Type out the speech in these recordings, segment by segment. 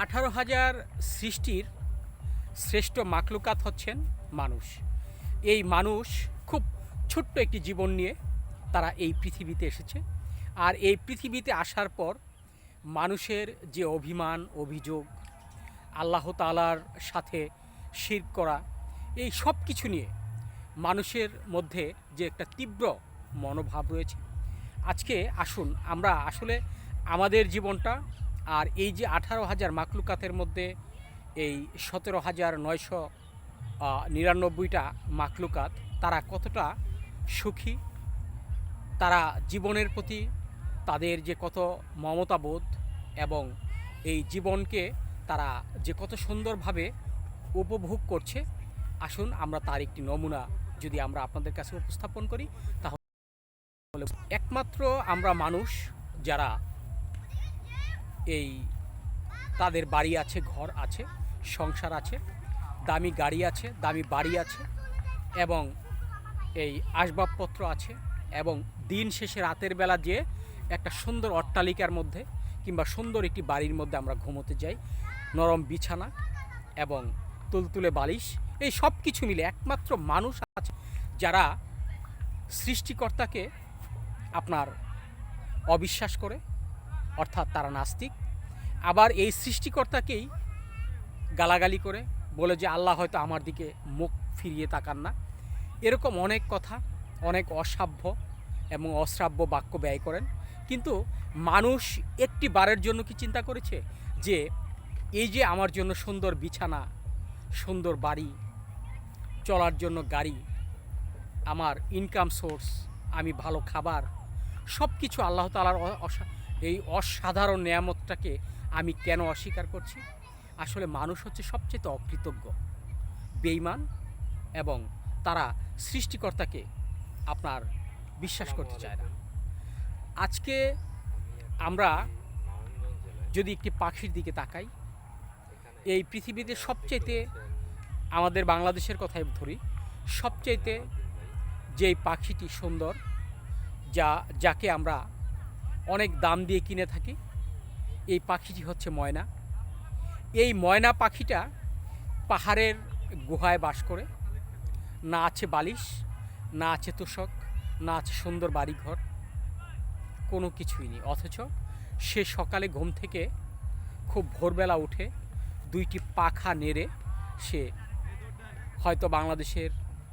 আঠারো হাজার সৃষ্টির শ্রেষ্ঠ মাকলুকাত হচ্ছেন মানুষ। এই মানুষ খুব ছোট্ট একটি জীবন নিয়ে তারা এই পৃথিবীতে এসেছে। আর এই পৃথিবীতে আসার পর মানুষের যে অভিমান, অভিযোগ, আল্লাহ তালার সাথে শির করা, এই সব কিছু নিয়ে মানুষের মধ্যে যে একটা তীব্র মনোভাব রয়েছে। আজকে আসুন, আমরা আসলে আমাদের জীবনটা আর এই যে আঠারো হাজার মাকলুকাতের মধ্যে এই সতেরো হাজার নয়শো নিরানব্বইটা মাকলুকাত, তারা কতটা সুখী? তারা জীবনের প্রতি তাদের যে কত মমতাবোধ এবং এই জীবনকে তারা যে কত সুন্দরভাবে উপভোগ করছে, আসুন আমরা তার একটি নমুনা যদি আমরা আপনাদের কাছে উপস্থাপন করি, তাহলে একমাত্র আমরা মানুষ যারা এই তাদের বাড়ি আছে, ঘর আছে, সংসার আছে, দামি গাড়ি আছে, দামি বাড়ি আছে এবং এই আসবাবপত্র আছে এবং দিন শেষে রাতের বেলা যে একটা সুন্দর অট্টালিকার মধ্যে কিংবা সুন্দর একটি বাড়ির মধ্যে আমরা ঘুমোতে যাই, নরম বিছানা এবং তুলতুলে বালিশ, এই সব কিছু মিলে একমাত্র মানুষ আছে যারা সৃষ্টিকর্তাকে আপনার অবিশ্বাস করে অর্থাৎ তারা নাস্তিক। আবার এই সৃষ্টিকর্তাকেই গালাগালি করে, বলে যে আল্লাহ হয়তো আমার দিকে মুখ ফিরিয়ে তাকান না। এরকম অনেক কথা, অনেক অসাভ্য এবং অশ্রাব্য বাক্য ব্যয় করেন। কিন্তু মানুষ একটি বারের জন্য কি চিন্তা করেছে? যে এই যে আমার জন্য সুন্দর বিছানা, সুন্দর বাড়ি, চলার জন্য গাড়ি, আমার ইনকাম সোর্স আমি ভালো খাবার সব কিছু আল্লাহ তালার এই অসাধারণ নিয়ামতটাকে আমি কেন অস্বীকার করছি? আসলে মানুষ হচ্ছে সবচেয়ে অকৃতজ্ঞ বেইমান এবং তারা সৃষ্টিকর্তাকে আপনার বিশ্বাস করতে চায় না। আজকে আমরা যদি একটি পাখির দিকে তাকাই এই পৃথিবীতে সবচাইতে আমাদের বাংলাদেশের কথাই ধরি সবচাইতে যেই পাখিটি সুন্দর যা যাকে আমরা অনেক দাম দিয়ে কিনে থাকি। এই পাখিটি হচ্ছে ময়না। এই ময়না পাখিটা পাহাড়ের গুহায় বাস করে। না আছে বালিশ, না আছে তোষক, না আছে সুন্দর বাড়িঘর, কোনো কিছুই নেই। অথচ সে সকালে ঘুম থেকে খুব ভোরবেলা উঠে দুইটি পাখা নেড়ে সে হয়তো বাংলাদেশের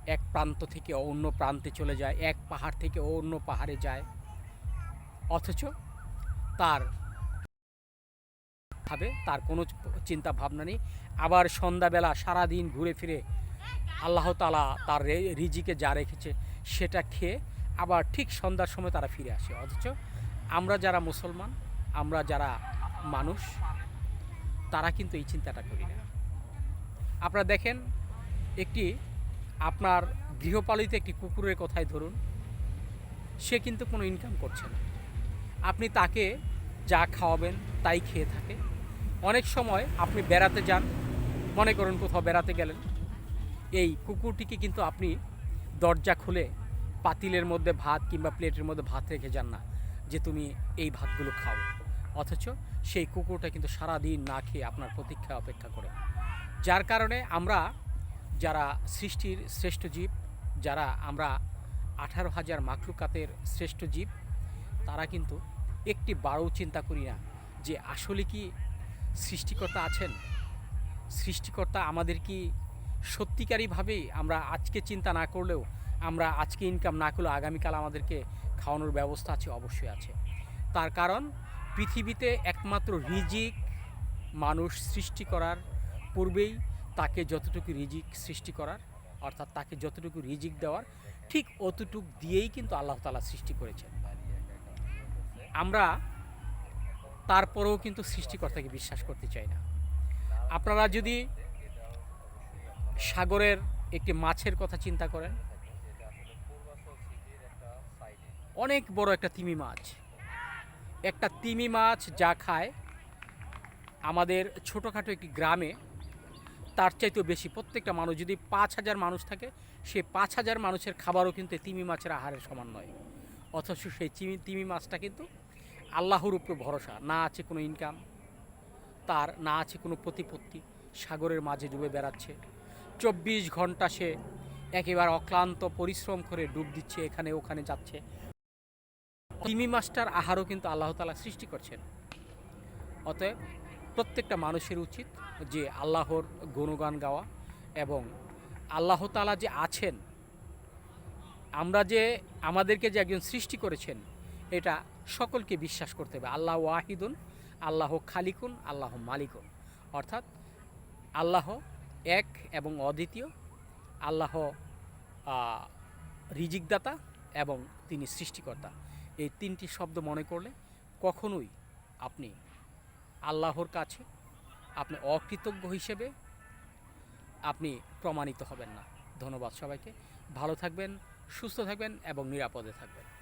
এক প্রান্ত থেকে অন্য প্রান্তে চলে যায়, এক পাহাড় থেকে অন্য পাহাড়ে যায়। অথচ তার ভাবে তার কোনো চিন্তা ভাবনা নেই। আবার সন্ধ্যাবেলা সারাদিন ঘুরে ফিরে আল্লাহ তালা তার রিজিকে যা রেখেছে সেটা খেয়ে আবার ঠিক সন্ধ্যার সময় তারা ফিরে আসে। অথচ আমরা যারা মুসলমান, আমরা যারা মানুষ, তারা কিন্তু এই চিন্তাটা করি না। আপনারা দেখেন, একটি আপনার গৃহপালিত একটি কুকুরের কথাই ধরুন, সে কিন্তু কোনো ইনকাম করছে না। আপনি তাকে যা খাওয়াবেন তাই খেয়ে থাকে। অনেক সময় আপনি বেড়াতে যান, মনে করুন কোথাও বেড়াতে গেলেন। এই কুকুরটিকে কিন্তু আপনি দরজা খুলে পাতিলের মধ্যে ভাত কিংবা প্লেটের মধ্যে ভাত রেখে যান না যে তুমি এই ভাতগুলো খাও। অথচ সেই কুকুরটা কিন্তু সারা দিন না খেয়ে আপনার প্রতীক্ষা অপেক্ষা করে। যার কারণে আমরা যারা সৃষ্টির শ্রেষ্ঠ জীব, যারা আমরা আঠারো হাজার মাকলুকাতের শ্রেষ্ঠ জীব তারা কিন্তু একটি বারও চিন্তা করি না যে আসলে কি সৃষ্টিকর্তা আছেন? সৃষ্টিকর্তা আমাদের কি সত্যিকারীভাবেই আমরা আজকে চিন্তা না করলেও আমরা আজকে ইনকাম না করলেও আগামীকাল আমাদেরকে খাওয়ানোর ব্যবস্থা আছে? অবশ্যই আছে। তার কারণ পৃথিবীতে একমাত্র রিজিক মানুষ সৃষ্টি করার পূর্বেই তাকে যতটুকু রিজিক সৃষ্টি করার, অর্থাৎ তাকে যতটুকু রিজিক দেওয়ার, ঠিক অতটুক দিয়েই কিন্তু আল্লাহ তালা সৃষ্টি করেছেন। আমরা তারপরেও কিন্তু সৃষ্টিকর্তাকে বিশ্বাস করতে চাই না। আপনারা যদি সাগরের একটি মাছের কথা চিন্তা করেন, অনেক বড় একটা তিমি মাছ। একটা তিমি মাছ যা খায় আমাদের ছোটোখাটো একটি গ্রামে, তার চাইতেও বেশি। প্রত্যেকটা মানুষ, যদি পাঁচ হাজার মানুষ থাকে, সে পাঁচ হাজার মানুষের খাবারও কিন্তু তিমি মাছের আহারের সমান নয়। অথচ সেই চিমি, তিমি মাছটা কিন্তু আল্লাহর উপর ভরসা। না আছে কোনো ইনকাম তার না আছে কোনো প্রতিপত্তি। সাগরের মাঝে ডুবে বেড়াচ্ছে। চব্বিশ ঘণ্টা সে একেবারে অক্লান্ত পরিশ্রম করে ডুব দিচ্ছে, এখানে ওখানে যাচ্ছে। তিমি মাছটার আহারও কিন্তু আল্লাহ তালা সৃষ্টি করছেন। অতএব প্রত্যেকটা মানুষের উচিত যে আল্লাহর গুণগান গাওয়া এবং আল্লাহ তালা যে আছেন আমরা যে আমাদেরকে যে একজন সৃষ্টি করেছেন, এটা সকলকে বিশ্বাস করতে হবে। আল্লাহ ওয়াহিদুন, আল্লাহ খালিকুন, আল্লাহ মালিকুন। অর্থাৎ আল্লাহ এক এবং অদ্বিতীয়, আল্লাহ রিজিকদাতা এবং তিনি সৃষ্টিকর্তা। এই তিনটি শব্দ মনে করলে কখনোই আপনি আল্লাহর কাছে আপনি অকৃতজ্ঞ হিসেবে আপনি প্রমাণিত হবেন না। ধন্যবাদ সবাইকে। ভালো থাকবেন। সুস্থ থাকবেন এবং নিরাপদে থাকবেন।